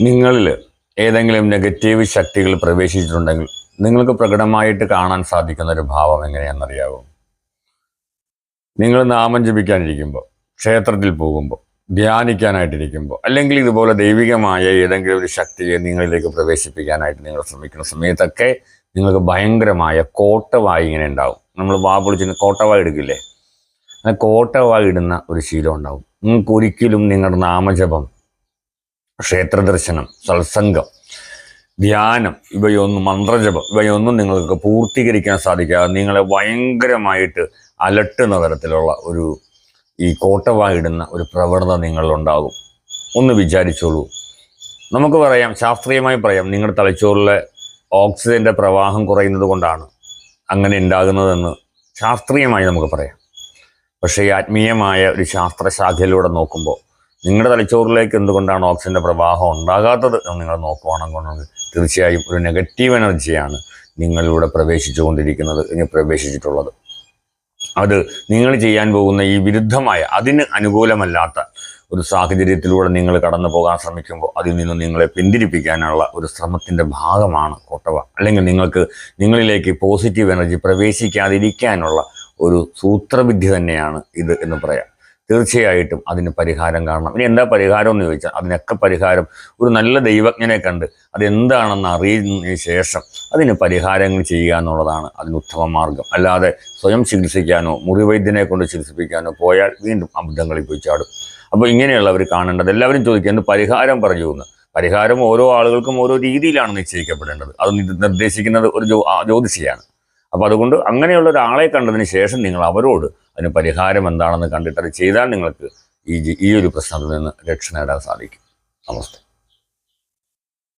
നിങ്ങളിൽ ഏതെങ്കിലും നെഗറ്റീവ് ശക്തികൾ പ്രവേശിച്ചിട്ടുണ്ടെങ്കിൽ നിങ്ങൾക്ക് പ്രകടമായിട്ട് കാണാൻ സാധിക്കുന്ന ഒരു ഭാവം എങ്ങനെയാണെന്നറിയാവും? നിങ്ങൾ നാമം ജപിക്കാനിരിക്കുമ്പോൾ ക്ഷേത്രത്തിൽ പോകുമ്പോൾ ധ്യാനിക്കാനായിട്ടിരിക്കുമ്പോൾ അല്ലെങ്കിൽ ഇതുപോലെ ദൈവികമായ ഏതെങ്കിലും ഒരു ശക്തിയെ നിങ്ങളിലേക്ക് പ്രവേശിപ്പിക്കാനായിട്ട് നിങ്ങൾ ശ്രമിക്കുന്ന സമയത്തൊക്കെ നിങ്ങൾക്ക് ഭയങ്കരമായ കോട്ടവായി ഇങ്ങനെ ഉണ്ടാവും. നമ്മൾ വാ പൊളിച്ചിന് കോട്ടവായി എടുക്കില്ലേ? കോട്ടവായി ഇടുന്ന ഒരു ശീലം ഉണ്ടാവും. നിങ്ങൾക്ക് ഒരിക്കലും നിങ്ങളുടെ നാമജപം ക്ഷേത്ര ദർശനം സത്സംഗം ധ്യാനം ഇവയൊന്നും മന്ത്രജപം ഇവയൊന്നും നിങ്ങൾക്ക് പൂർത്തീകരിക്കാൻ സാധിക്കാതെ നിങ്ങളെ ഭയങ്കരമായിട്ട് അലട്ടുന്ന തരത്തിലുള്ള ഒരു ഈ കോട്ടവായിടുന്ന ഒരു പ്രവണത നിങ്ങളിലുണ്ടാകും. ഒന്ന് വിചാരിച്ചോളൂ. നമുക്ക് പറയാം ശാസ്ത്രീയമായി പറയാം നിങ്ങളുടെ തലച്ചോറിലെ ഓക്സിജന്റെ പ്രവാഹം കുറയുന്നത് കൊണ്ടാണ് അങ്ങനെ ഉണ്ടാകുന്നതെന്ന് ശാസ്ത്രീയമായി നമുക്ക് പറയാം. പക്ഷേ ആത്മീയമായ ഒരു ശാസ്ത്രശാഖയിലൂടെ നോക്കുമ്പോൾ നിങ്ങളുടെ തലച്ചോറിലേക്ക് എന്തുകൊണ്ടാണ് ഓക്സിജന്റെ പ്രവാഹം ഉണ്ടാകാത്തത് എന്ന് നിങ്ങൾ നോക്കുവാണെങ്കിൽ തീർച്ചയായും ഒരു നെഗറ്റീവ് എനർജിയാണ് നിങ്ങളിലൂടെ പ്രവേശിച്ചുകൊണ്ടിരിക്കുന്നത് ഇനി പ്രവേശിച്ചിട്ടുള്ളത്. അത് നിങ്ങൾ ചെയ്യാൻ പോകുന്ന ഈ വിരുദ്ധമായ അതിന് അനുകൂലമല്ലാത്ത ഒരു സാഹചര്യത്തിലൂടെ നിങ്ങൾ കടന്നു പോകാൻ ശ്രമിക്കുമ്പോൾ അതിൽ നിന്ന് നിങ്ങളെ പിന്തിരിപ്പിക്കാനുള്ള ഒരു ശ്രമത്തിന്റെ ഭാഗമാണ് കോട്ടവ. അല്ലെങ്കിൽ നിങ്ങൾക്ക് നിങ്ങളിലേക്ക് പോസിറ്റീവ് എനർജി പ്രവേശിക്കാതിരിക്കാനുള്ള ഒരു സൂത്രവിദ്യ തന്നെയാണ് ഇത് എന്ന് പറയാം. തീർച്ചയായിട്ടും അതിന് പരിഹാരം കാണണം. ഇനി എന്താ പരിഹാരം എന്ന് ചോദിച്ചാൽ അതിനൊക്കെ പരിഹാരം ഒരു നല്ല ദൈവജ്ഞനെ കണ്ട് അതെന്താണെന്ന് അറിയുന്നതിന് ശേഷം അതിന് പരിഹാരങ്ങൾ ചെയ്യുക എന്നുള്ളതാണ് അതിന് ഉത്തമ മാർഗം. അല്ലാതെ സ്വയം ചികിത്സിക്കാനോ മുറിവൈദ്യനെ കൊണ്ട് ചികിത്സിപ്പിക്കാനോ പോയാൽ വീണ്ടും അബദ്ധങ്ങളിൽ പോയി ചാടും. അപ്പോൾ ഇങ്ങനെയുള്ളവർ കാണേണ്ടത് എല്ലാവരും ചോദിക്കുക എന്ത് പരിഹാരം പറഞ്ഞു എന്ന്? പരിഹാരം ഓരോ ആളുകൾക്കും ഓരോ രീതിയിലാണ് നിശ്ചയിക്കപ്പെടേണ്ടത്. അത് നിർദ്ദേശിക്കുന്നത് ഒരു ജ്യോ ജ്യോതിഷിയാണ്. അപ്പോൾ അതുകൊണ്ട് അങ്ങനെയുള്ള ഒരാളെ കണ്ടതിന് ശേഷം നിങ്ങൾ അവരോട് അതിന് പരിഹാരം എന്താണെന്ന് കണ്ടിട്ട് അത് ചെയ്താൽ നിങ്ങൾക്ക് ഈ ഈ ഒരു പ്രശ്നത്തിൽ നിന്ന് രക്ഷ നേടാൻ സാധിക്കും. നമസ്തേ.